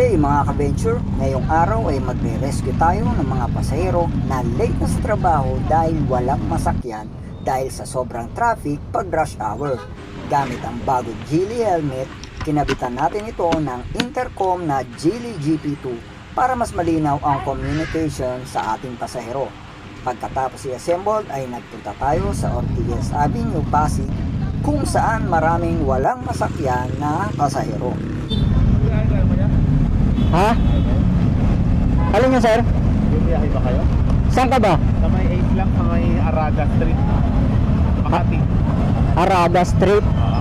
Day mga ka-venture! Ngayong araw ay magre-rescue tayo ng mga pasahero na late na sa trabaho dahil walang masakyan dahil sa sobrang traffic pag rush hour. Gamit ang bagong Geely helmet, kinabitan natin ito ng intercom na Geely GP2 para mas malinaw ang communication sa ating pasahero. Pagkatapos i-assemble ay nagpunta tayo sa Ortigas Avenue, Pasig kung saan maraming walang masakyan na pasahero. Ha? Alin yun, sir? Bumiyahe ba kayo? Saan ka ba? Sa may 8 lang sa may Araga Street. Makati. Arada Street. Oo.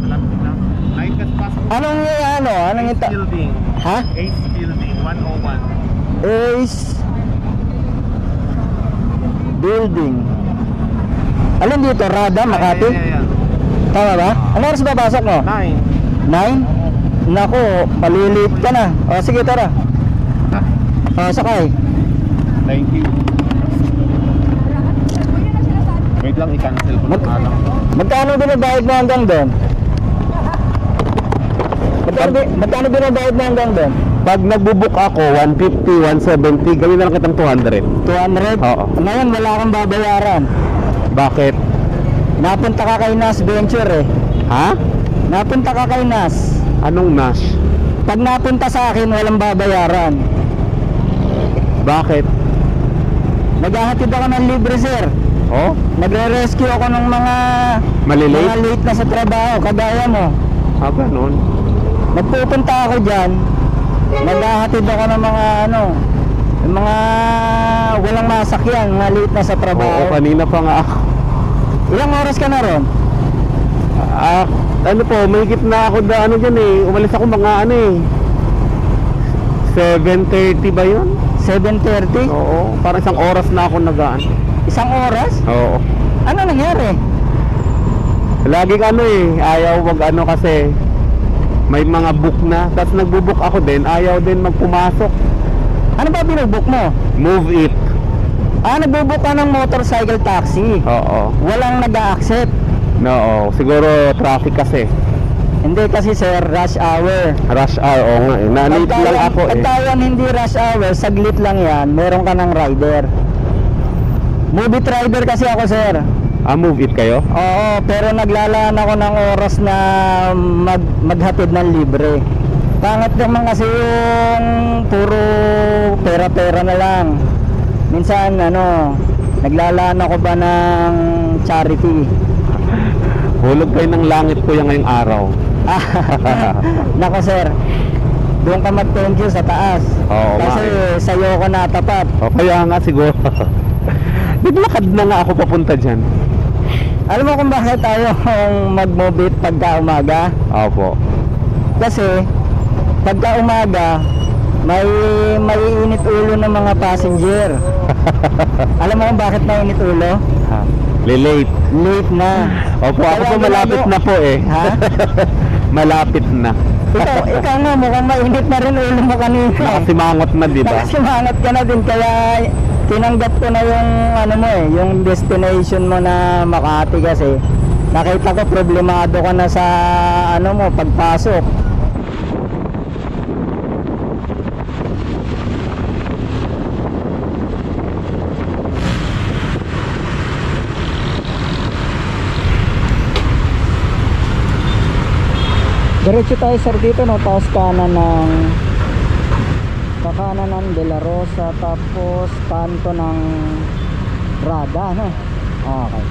Malapit lang. 9 kas pasok. Anong yung ano? Anong Building. Ha? Ace Building, 101. Ace Building. Alin dito? Rada, Makati? Ay, ay, ay, ay. Tama ba? Ano oras babasok mo? 9. 9? Nako, palilit ka na. O sige, tara. O, sakay. Thank you. Wait lang, i-cancel ko Mag- lang alam. Magkano binabayad mo hanggang doon? Magkano, bi- magkano binabayad mo hanggang doon? Pag nagbubook ako, 150, 170, gawin na lang kitang 200. 200? Oo. Ngayon, wala kang babayaran. Bakit? Napunta ka kay Nas Venture eh. Ha? Napunta ka kay Nas. Anong Nash? Pag napunta sa akin, walang babayaran. Bakit? Naghahatid ako ng libre, sir. Oh? Nagre-rescue ako ng mga mga Malilate? late na sa trabaho, kagaya mo. Ah, ganun. Nagpupunta ako dyan, naghahatid ako ng mga ano, mga walang masakyan, mga late na sa Oo, trabaho. kanina pa nga ako. Ilang oras ka na ron? Ah, ano po, may na ako da ano dyan eh. Umalis ako mga ano eh. 7.30 ba yun? 7.30? Oo, parang isang oras na ako nagaan. Isang oras? Oo. Ano nangyari? Laging ano eh, ayaw wag ano kasi may mga book na. Tapos nagbubook ako din, ayaw din magpumasok. Ano ba binubook mo? Move it. Ah, nagbubook ka ng motorcycle taxi. Oo. Walang nag-accept. No, siguro traffic kasi. Hindi kasi sir, rush hour. Rush hour, oo nga eh. Nanit Pagka lang yan- ako eh. Pagka yan hindi rush hour, saglit lang yan, meron ka ng rider. Movie rider kasi ako sir. Ah, move it kayo? Oo, pero naglalaan ako ng oras na mag, maghatid ng libre. Pangit naman kasi yung puro pera-pera na lang. Minsan ano, naglalaan ako ba ng charity. Hulog kayo ng langit yung ngayong araw. Nako sir, doon ka mag-thank you sa taas. Oo Kasi eh. sa'yo ko natapat. O kaya nga siguro. Naglakad na nga ako papunta dyan. Alam mo kung bakit tayo mag-move it pagka umaga? Opo. Kasi pagka umaga, may may init ulo ng mga passenger. Alam mo kung bakit mainit ulo? Lilate. Late na. Opo, ako po malapit na po eh. Ha? malapit na. Ikaw, ikaw nga mukhang mainit na rin ulo mo kanina. Nakasimangot na, di ba? Nakasimangat ka na din kaya tinanggap ko na yung ano mo eh, yung destination mo na Makati kasi nakita ko problemado ka na sa ano mo pagpasok. Diretso tayo sir dito no, tapos kanan ng kakanan ng De La Rosa tapos kanto ng Rada no. Okay.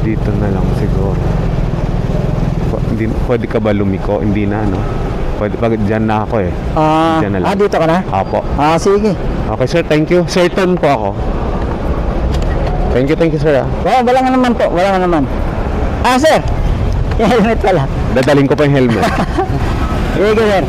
Dito na lang siguro. Hindi, pwede ka ba lumiko? Hindi na, no? Pwede, pag dyan na ako eh. Ah, Diyan na lang. ah dito ka na? Apo. Ah, sige. Okay, sir. Thank you. Certain po ako. Thank you, thank you, sir. ah. Wala, wala nga naman po, wala nga naman. Ah, sir. Yung helmet pala. Dadaling ko pa yung helmet. Sige, sir.